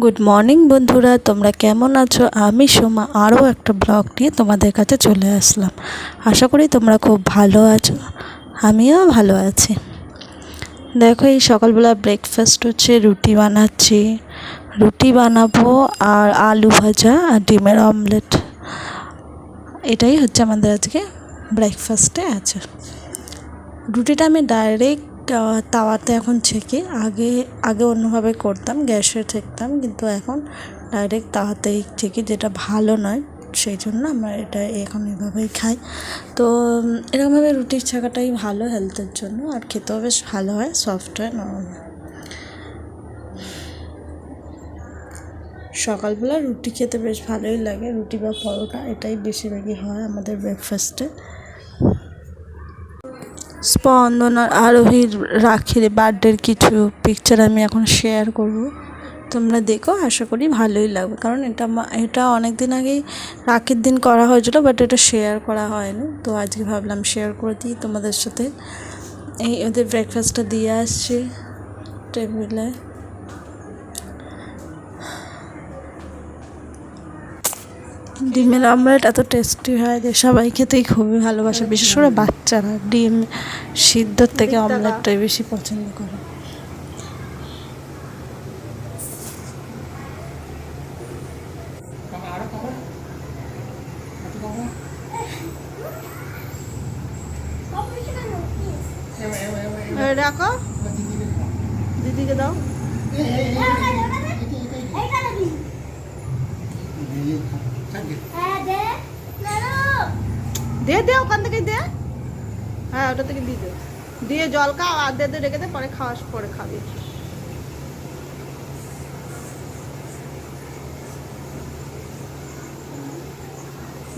Good morning বন্ধুরা। তোমরা কেমন আছো? আমি সোমা। আরও একটা ব্লগ নিয়ে তোমাদের কাছে চলে আসলাম। আশা করি তোমরা খুব ভালো আছো। আমিও ভালো আছি। দেখো, এই সকালবেলা ব্রেকফাস্ট হচ্ছে, রুটি বানাচ্ছি। রুটি বানাবো আর আলু ভাজা আর ডিমের অমলেট এটাই হচ্ছে আমাদের আজকে ব্রেকফাস্টে আছে। রুটিটা আমি ডাইরেক্ট তাওয়াতে এখন ছেঁকে আগে আগে অন্যভাবে করতাম, গ্যাসে ছেঁকতাম কিন্তু এখন ডাইরেক্ট তাওয়াতেই ছেঁকি যেটা ভালো নয়, সেই জন্য আমরা এটা এখন এভাবেই খাই। তো এরকমভাবে রুটির ছেঁকাটাই ভালো হেলথের জন্য, আর খেতেও বেশ ভালো হয় সফট হয় নরম সকালবেলা রুটি খেতে বেশ ভালোই লাগে, রুটি বা পরোটা, এটাই বেশিরভাগই হয় আমাদের ব্রেকফাস্টে স্পন্দন আর আরোহীর রাখির বার্থডের কিছু পিকচার আমি এখন শেয়ার করব। তোমরা দেখো, আশা করি ভালোই লাগবে। কারণ এটা এটা অনেক দিন আগেই রাখির দিন করা হয়েছিল বাট এটা শেয়ার করা হয়নি। তো আজকে ভাবলাম শেয়ার করে দিই তোমাদের সাথে। এই ওদের ব্রেকফাস্টটা দিয়ে আসছি টেবিলে। ডিমের অমলেট এত টেস্টি হয় যে সবাই খেতেই খুবই ভালোবাসে। বিশেষ করে বাচ্চারা ডিম সিদ্ধর থেকে অমলেটটাই বেশি পছন্দ করে। দে দে ওখান থেকে, দে। হ্যাঁ ওটা থেকে দিয়ে দে। দিয়ে জল খাও আর দে রেখে দে, পরে খাওয়াস, পরে খাবি।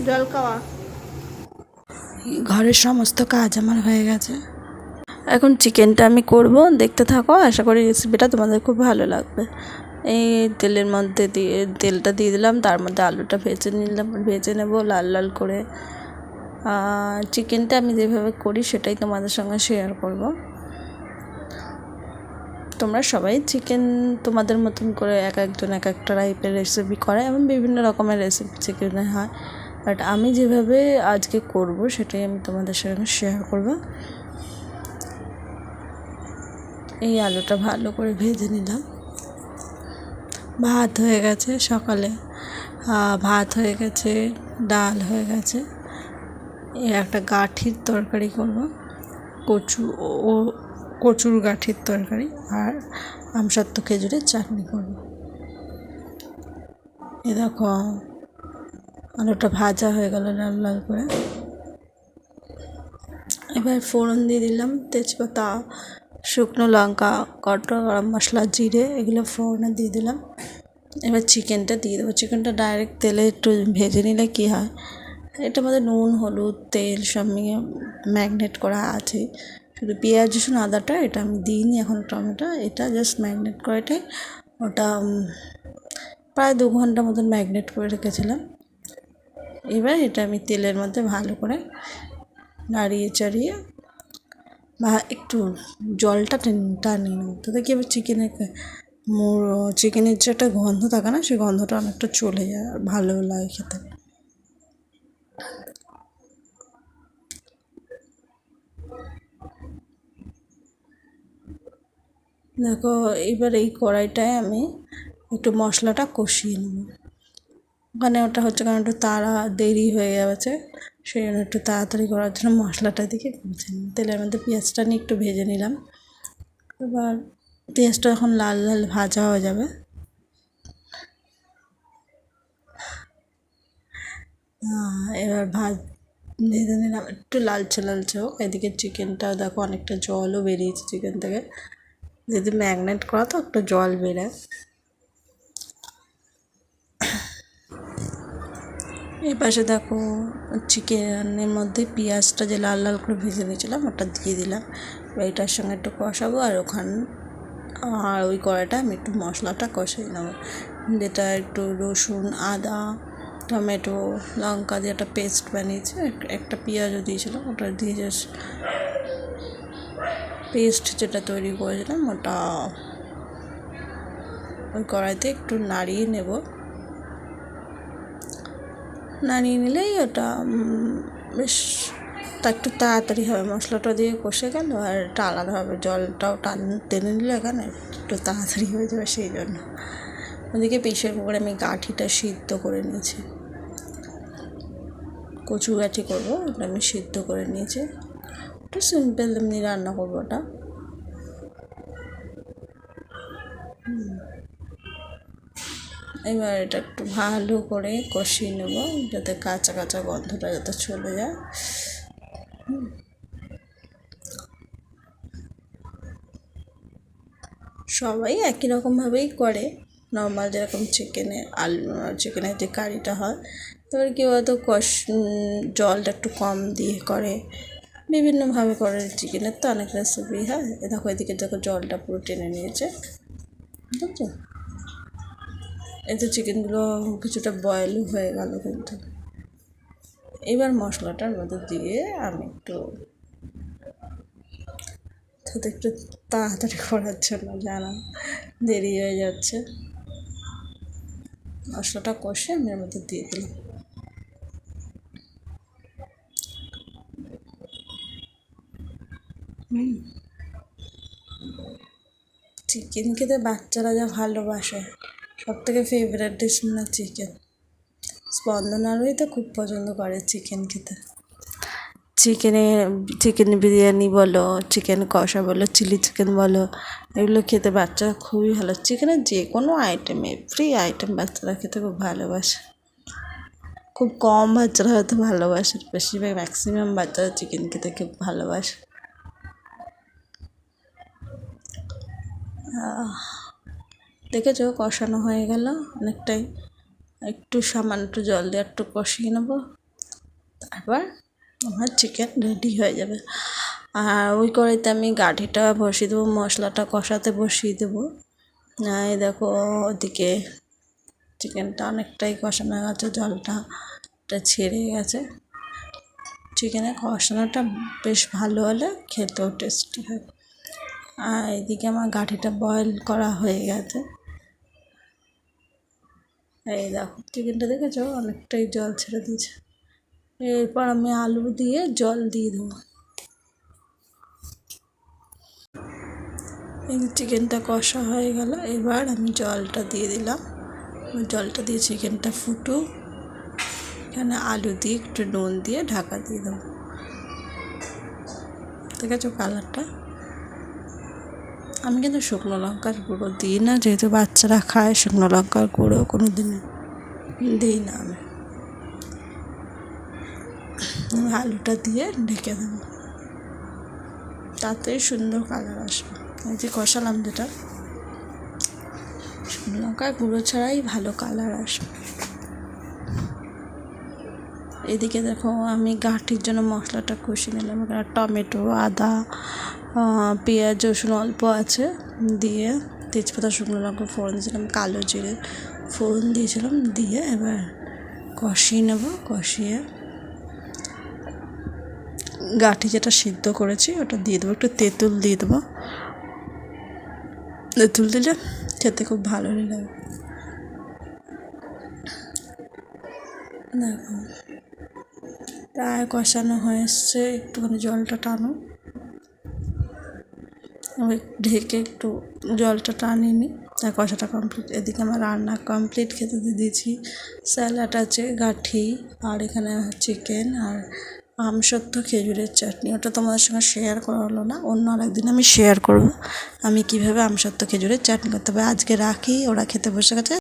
জল খাওয়া। ঘরের সমস্ত কাজ আমার হয়ে গেছে। এখন চিকেনটা আমি করব, দেখতে থাকো, আশা করি রেসিপিটা তোমাদের খুব ভালো লাগবে। এই তেলের মধ্যে দিয়ে, তেলটা দিয়ে দিলাম, তার মধ্যে আলুটা ভেজে নিলাম, ভেজে নেব লাল লাল করে। চিকেনটা আমি যেভাবে করি সেটাই তোমাদের সঙ্গে শেয়ার করব। তোমরা সবাই চিকেন তোমাদের মতন করে এক একজন এক একটা টাইপের রেসিপি করে এবং বিভিন্ন রকমের রেসিপি চিকেনে হয়। বাট আমি যেভাবে আজকে করব সেটাই আমি তোমাদের সঙ্গে শেয়ার করব। এই আলুটা ভালো করে ভেজে নিলাম। ভাত হয়ে গেছে সকালে। ভাত হয়ে গেছে, ডাল হয়ে গেছে। একটা গাঠির তরকারি করব। কচু ও কচুর গাঠির তরকারি আর আমসত্ত্ব খেজুরের চাটনি করব। এ দেখো, আলুটা ভাজা হয়ে গেল লাল লাল করে। এবার ফোড়ন দিয়ে দিলাম তেজপাতা, শুকনো লঙ্কা কটা গরম মশলা, জিরে, এগুলো ফোড়নে দিয়ে দিলাম। এবার চিকেনটা দিয়ে দেবো। চিকেনটা ডাইরেক্ট তেলে একটু ভেজে নিলে কী হয়? এটা মধ্যে নুন, হলুদ, তেল সব নিয়ে ম্যাগনেট করা আছে। শুধু পেঁয়াজ, রসুন, আদাটা এটা আমি দিইনি এখন টমেটো, এটা জাস্ট ম্যাগনেট করাটাই ওটা প্রায় দু ঘণ্টা মতন ম্যাগনেট করে রেখেছিলাম। এবার এটা আমি তেলের মধ্যে ভালো করে নাড়িয়ে চাড়িয়ে বা একটু জলটা টানিয়ে নেব। তাতে কি আবার চিকেনের মোর, চিকেনের যে একটা গন্ধ থাকে না সেই গন্ধটা অনেকটা চলে যায়, আর ভালো লাগে খেতে। দেখো, এবার এই কড়াইটায় আমি একটু মশলাটা কষিয়ে নেব। ওখানে ওটা হচ্ছে কারণ একটু তাড়া দেরি হয়ে গেছে সেই জন্য একটু তাড়াতাড়ি করার জন্য মশলাটা দিকে নিই তেলের মধ্যে পেঁয়াজটা নিয়ে একটু ভেজে নিলাম। এবার পেঁয়াজটা এখন লাল লাল ভাজা হয়ে যাবে। এবার ভাজ, ভেজে নিলাম। একটু লালচে লালচে হোক, এদিকে চিকেনটা দেখো অনেকটা জলও বেরিয়েছে চিকেন থেকে। যদি ম্যাগনেট করা তো একটু জল বেরোয়। এই পাশে দেখো চিকেনের মধ্যে পেঁয়াজটা যে লাল লাল করে ভেজে নিয়েছিলাম, ওটা দিয়ে দিলাম। এবার এটার সঙ্গে একটু কষাবো আর ওখান, আর ওই কড়াটা আমি একটু মশলাটা কষিয়ে নেব। যেটা একটু রসুন, আদা, টমেটো, লঙ্কা দিয়ে একটা পেস্ট বানিয়েছি একটা পেঁয়াজও দিয়েছিলাম, ওটা দিয়ে জাস্ট পেস্ট যেটা তৈরি করেছিলাম ওটা ওই কড়াইতে একটু নাড়িয়ে নেব। নাড়িয়ে নিলেই ওটা বেশ তা একটু তাড়াতাড়ি হবে। মশলাটা দিয়ে কষে গেল আর এটা আলাদা হবে। জলটাও টান, টেনে নিলে এখানে, একটু তাড়াতাড়ি হয়ে যাবে সেই জন্য। ওদিকে প্রেশার কুকারে আমি গাঠিটা সিদ্ধ করে নিয়েছি। কচু গাঠি করব, ওটা আমি সিদ্ধ করে নিয়েছি। একটু সিম্পল এমনি রান্না করব ওটা। এবার এটা একটু ভালো করে কষিয়ে নেব, যাতে কাঁচা কাঁচা গন্ধটা যাতে চলে যায়। সবাই একই রকমভাবেই করে, নর্মাল যেরকম চিকেনে আলু, চিকেনের যে কারিটা হয়। এবার কেউ হয়তো কষ জলটা একটু কম দিয়ে করে। বিভিন্নভাবে করে চিকেনের তো অনেক রেসিপি হয়? এ দেখো, এদিকে দেখো জলটা পুরো টেনে নিয়েছে। বুঝছ এই তো চিকেনগুলো কিছুটা বয়েলও হয়ে গেল কিন্তু। এবার মশলাটার মধ্যে দিয়ে আমি একটু যাতে একটু তাড়াতাড়ি করার জন্য জানা দেরি হয়ে যাচ্ছে। মশলাটা কষে আমি এর মধ্যে দিয়ে দিলাম। চিকেন খেতে বাচ্চারা যা ভালোবাসে। সব থেকে ফেভারিট ডিশ মানে চিকেন স্পন্দনারই তো খুব পছন্দ করে চিকেন খেতে। চিকেনে চিকেন বিরিয়ানি বলো চিকেন কষা বলো চিলি চিকেন বলো, এগুলো খেতে বাচ্চারা খুবই ভালো। চিকেনের যে কোনো আইটেম এভরি আইটেম বাচ্চারা খেতে খুব ভালোবাসে। খুব কম বাচ্চারা হয়তো ভালোবাসে, বেশিরভাগ ম্যাক্সিমাম বাচ্চারা চিকেন খেতে খুব ভালোবাসে। দেখেছ কষানো হয়ে গেল। অনেকটাই একটু সামান্য একটু জল দিয়ে একটু কষিয়ে নেব। তারপর আমার চিকেন রেডি হয়ে যাবে। আর ওই কড়াইতে আমি গাঠিটা বসিয়ে দেবো, মশলাটা কষাতে বসিয়ে দেবো। এই দেখো ওদিকে চিকেনটা অনেকটাই কষানো গেছে, জলটা ছেড়ে গেছে। চিকেনের কষানোটা বেশ ভালো হলে খেতেও টেস্টি হয়। আর এদিকে আমার গাঠিটা বয়েল করা হয়ে গেছে। এই দেখো চিকেনটা দেখেছ? অনেকটাই জল ছেড়ে দিয়েছে। এরপর আমি আলু দিয়ে জল দিয়ে দেবো। এই চিকেনটা কষা হয়ে গেল, এবার আমি জলটা দিয়ে দিলাম। জলটা দিয়ে চিকেনটা ফুটুক। এখানে আলু দিয়ে একটু নুন দিয়ে ঢাকা দিয়ে দেবো। ঠিক আছে কালারটা আমি কিন্তু শুকনো লঙ্কার গুঁড়ো দিই না, যেহেতু বাচ্চারা খায়, শুকনো লঙ্কার গুঁড়ো কোনো দিন দিই না আমি। আলুটা দিয়ে ঢেকে দেবো। তাতেই সুন্দর কালার আসবে। এই যে কষালাম যেটা, শুকনো লঙ্কার গুঁড়ো ছাড়াই ভালো কালার আসবে। এদিকে দেখো আমি গাঁঠির জন্য মশলাটা কষিয়ে নিলাম। এখানে টমেটো, আদা পেঁয়াজ, রসুন অল্প আছে দিয়ে তেজপাতা, শুকনো লঙ্কা ফোড়ন দিয়েছিলাম, কালো জিরে ফোড়ন দিয়েছিলাম দিয়ে এবার কষিয়ে নেব, কষিয়ে গাঁঠি যেটা সিদ্ধ করেছি ওটা দিয়ে দেবো, একটু তেঁতুল দিয়ে দেবো। তেঁতুল দিলে খেতে খুব ভালো লাগে দেখো। প্রায় কষানো হয়ে এসছে, একটুখানি জলটা টানো। ঢেকে একটু জলটা টানিয়ে নিই। তার কষাটা কমপ্লিট এদিকে আমার রান্না কমপ্লিট খেতে দিয়ে দিয়েছি। স্যালাড আছে, গাঠি, আর এখানে চিকেন আর আমসত্ত্ব খেজুরের চাটনি। ওটা তোমাদের সঙ্গে শেয়ার করা হলো না, অন্য আরেকদিন আমি শেয়ার করব। আমি কীভাবে আমসত্ত্ব খেজুরের চাটনি করতে হবে, আজকে রাখি, ওরা খেতে বসে গেছে।